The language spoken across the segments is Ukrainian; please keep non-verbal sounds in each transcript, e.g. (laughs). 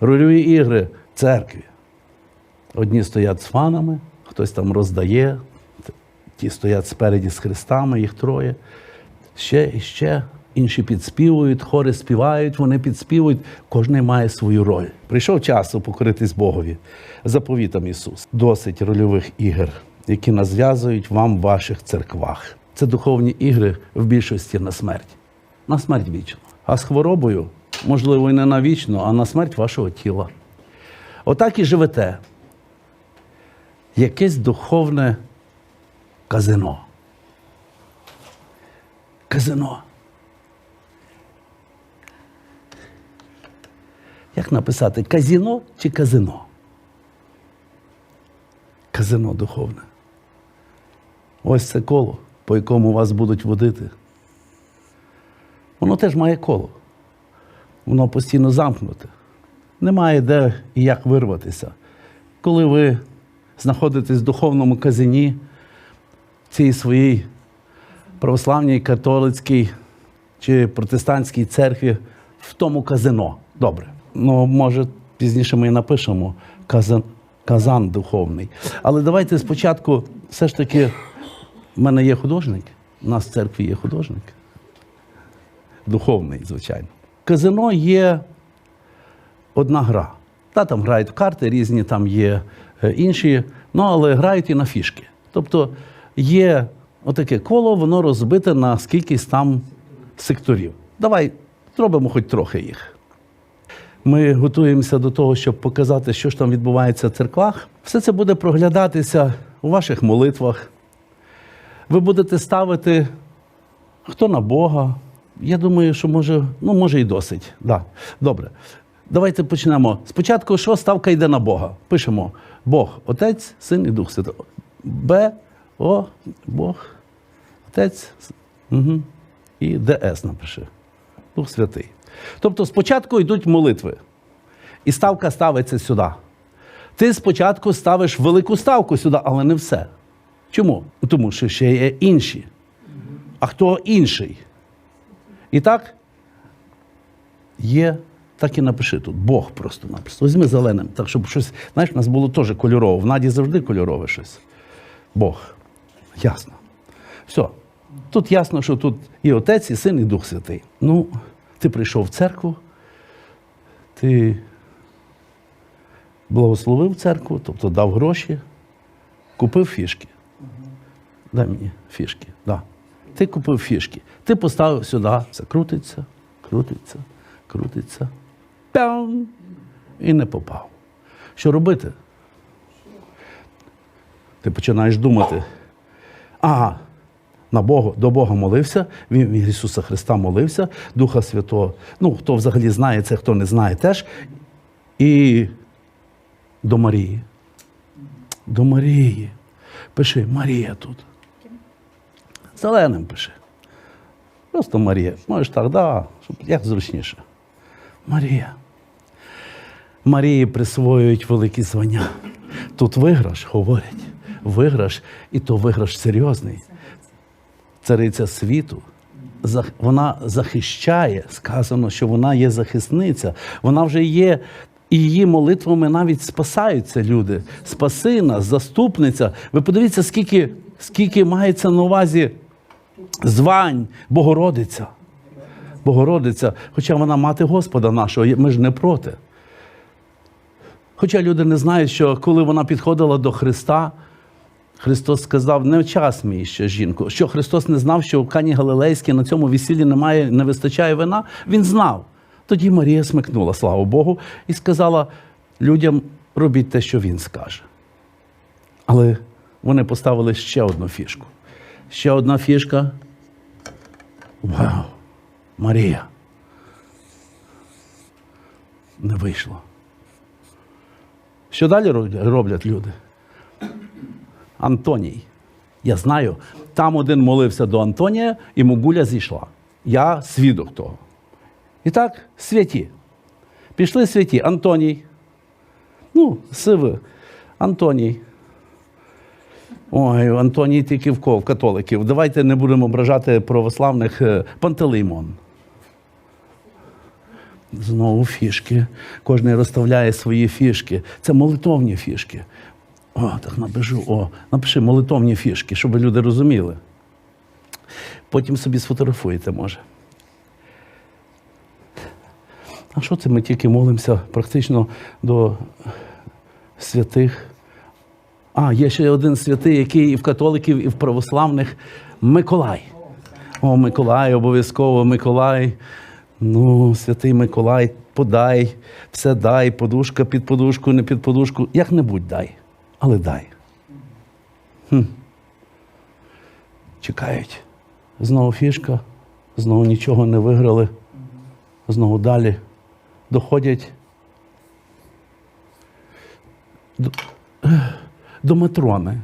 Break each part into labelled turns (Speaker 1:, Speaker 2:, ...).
Speaker 1: Рольові ігри в церкві. Одні стоять з фанами, хтось там роздає, ті стоять спереді з хрестами, їх троє. Ще і ще. Інші підспівують, хори співають, вони підспівують. Кожен має свою роль. Прийшов час упокоритись Богові. Заповітам Ісус. Досить рольових ігор, які нав'язують вам в ваших церквах. Це духовні ігри в більшості на смерть. На смерть вічно. А з хворобою, можливо, і не на вічно, а на смерть вашого тіла. Отак і живете. Якесь духовне казино. Казино. Як написати казіно чи казино? Казино духовне. Ось це коло, по якому вас будуть водити. Воно теж має коло. Воно постійно замкнуте. Немає де і як вирватися. Коли ви знаходитесь в духовному казині цій своїй православній, католицькій чи протестантській церкві в тому казино. Добре. Ну, може, пізніше ми і напишемо казан, казан духовний. Але давайте спочатку, все ж таки, в мене є художник, у нас в церкві є художник. Духовний, звичайно. Казино є одна гра. Та там грають в карти, різні там є е, інші, ну але грають і на фішки. Тобто є отаке коло, воно розбите на скількись там секторів. Давай зробимо хоч трохи їх. Ми готуємося до того, щоб показати, що ж там відбувається в церквах. Все це буде проглядатися у ваших молитвах. Ви будете ставити хто на Бога. Я думаю, що може, ну може і досить. Да. Добре. Давайте почнемо. Спочатку, що ставка йде на Бога? Пишемо Бог, Отець, Син і Дух Святий. Б, О, Бог, Отець угу. і ДС напиши. Дух Святий. Тобто спочатку йдуть молитви, і ставка ставиться сюди. Ти спочатку ставиш велику ставку сюди, але не все. Чому? Тому що ще є інші. А хто інший? І так є, так і напиши тут. Бог просто написано. Візьми зеленим, так щоб щось, знаєш, у нас було теж кольорово. В Наді завжди кольорове щось. Бог. Ясно. Все. Тут ясно, що тут і Отець, і Син, і Дух Святий. Ну, ти прийшов в церкву, ти благословив церкву, тобто дав гроші, купив фішки. Дай мені фішки. Да. Ти купив фішки. Ти поставив сюди, це крутиться, крутиться, крутиться. Пям! І не попав. Що робити? Ти починаєш думати. Ага, на Бога, до Бога молився, він Ісуса Христа молився, Духа Святого. Ну, хто взагалі знає це, хто не знає теж. І до Марії. До Марії. Пиши Марія тут. Зеленим пиши. Просто Марія. Можеш так, да, щоб як зручніше. Марія. Марії присвоюють великі звання. Тут виграш, говорять. Виграш, і то виграш серйозний. Цариця світу. Вона захищає, сказано, що вона є захисниця. Вона вже є, і її молитвами навіть спасаються люди. Спаси нас, заступниця. Ви подивіться, скільки, скільки мається на увазі звань Богородиця. Богородиця, хоча вона мати Господа нашого, ми ж не проти. Хоча люди не знають, що коли вона підходила до Христа, Христос сказав, не час мій ще жінку. Що Христос не знав, що в Кані Галилейській на цьому весіллі немає, не вистачає вина, він знав. Тоді Марія смикнула, слава Богу, і сказала людям: робіть те, що він скаже. Але вони поставили ще одну фішку. Ще одна фішка. Вау! Марія. Не вийшло. Що далі роблять- люди? Антоній. Я знаю, там один молився до Антонія, і Могуля зійшла. Я свідок того. І так, святі. Пішли святі. Антоній. Ну, сиви. Антоній. Ой, Антоній тільки в кого? В католиків. Давайте не будемо ображати православних е, Пантелеймон. Знову фішки. Кожен розставляє свої фішки. Це молитовні фішки. О, так набежу. О, напиши молитовні фішки, щоб люди розуміли. Потім собі сфотографуєте, може. А що це ми тільки молимося практично до святих? А, є ще один святий, який і в католиків, і в православних Миколай. О, Миколай, обов'язково Миколай. Ну, святий Миколай, подай, все дай, подушка під подушку, не під подушку. Як-небудь дай, але дай. Хм. Чекають. Знову фішка, знову нічого не виграли. Знову далі доходять до, Матрони.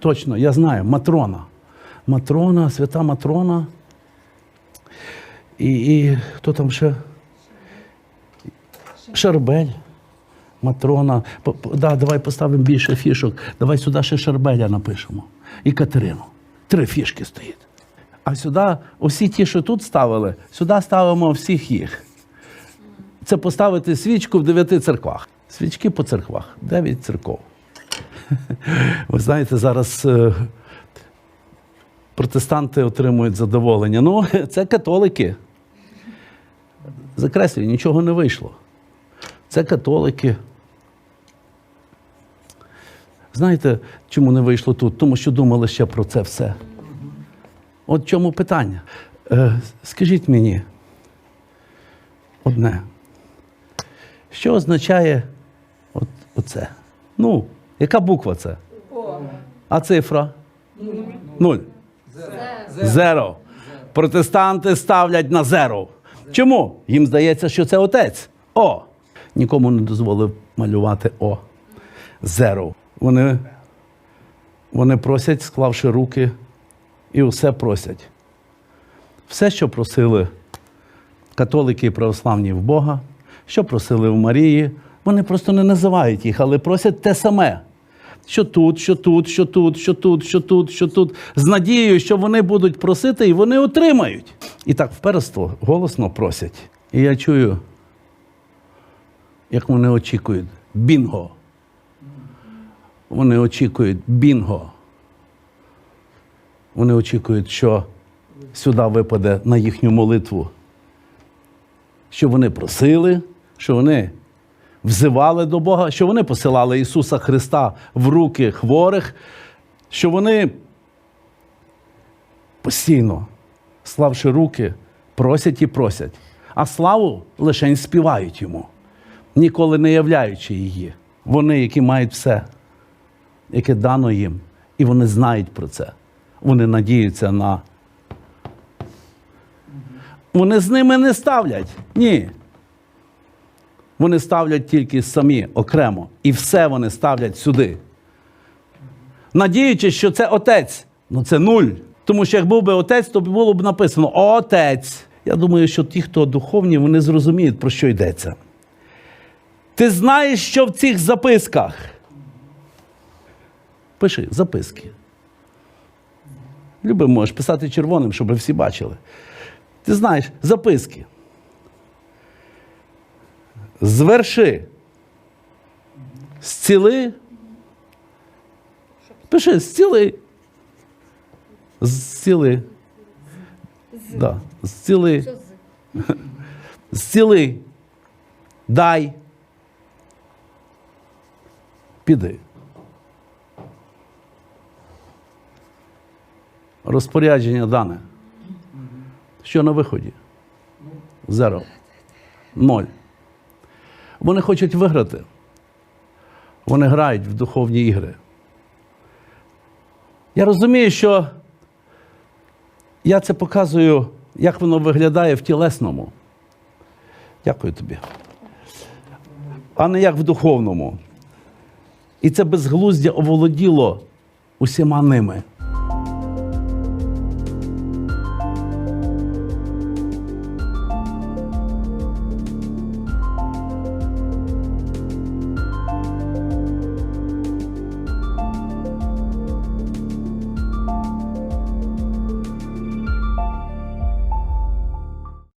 Speaker 1: Точно, я знаю, Матрона. Матрона, свята Матрона. І, і хто там ще? Шарбель. Матрона. Да, давай поставимо більше фішок. Давай сюди ще Шарбеля напишемо. І Катерину. Три фішки стоїть. А сюди, усі ті, що тут ставили, сюди ставимо всіх їх. Це поставити свічку в дев'яти церквах. Свічки по церквах, дев'ять церков. (laughs) Ви знаєте, зараз е, протестанти отримують задоволення. Ну, (laughs) це католики. Закреслюю, нічого не вийшло. Це католики. Знаєте, чому не вийшло тут? Тому що думали ще про це все. От в чому питання. Е, скажіть мені одне. Що означає от, оце? Ну, яка буква це? А цифра? Нуль. Зеро. Протестанти ставлять на зеро. Чому? Їм здається, що це отець. О. Нікому не дозволив малювати О. Зеро. Вони, вони просять, склавши руки, і усе просять. Все, що просили католики і православні в Бога, що просили в Марії, вони просто не називають їх, але просять те саме. Що тут, що тут, що тут, що тут, що тут, що тут, з надією, що вони будуть просити і вони отримають. І так вперство голосно просять. І я чую, як вони очікують бінго. Вони очікують бінго. Вони очікують, що сюди випаде на їхню молитву. Що вони просили, що вони взивали до Бога, що вони посилали Ісуса Христа в руки хворих, що вони постійно, славши руки, просять і просять, а славу лише співають йому, ніколи не являючи її. Вони, які мають все, яке дано їм, і вони знають про це. Вони надіються на. Вони з ними не ставлять. Ні. Вони ставлять тільки самі окремо. І все вони ставлять сюди. Надіючись, що це отець. Ну це нуль. Тому що як був би отець, то було б написано Отець. Я думаю, що ті, хто духовні, вони зрозуміють, про що йдеться. Ти знаєш, що в цих записках? Пиши записки. Любимо, можеш писати червоним, щоб всі бачили. Ти знаєш, записки. Зверши. Зціли. Пиши, зціли. Зціли. Да. Зціли. Зціли. Дай. Піди. Розпорядження дане. Що на виході? Зеро. Ноль. Вони хочуть виграти. Вони грають в духовні ігри. Я розумію, що я це показую, як воно виглядає в тілесному. Дякую тобі. А не як в духовному. І це безглуздя оволоділо усіма ними.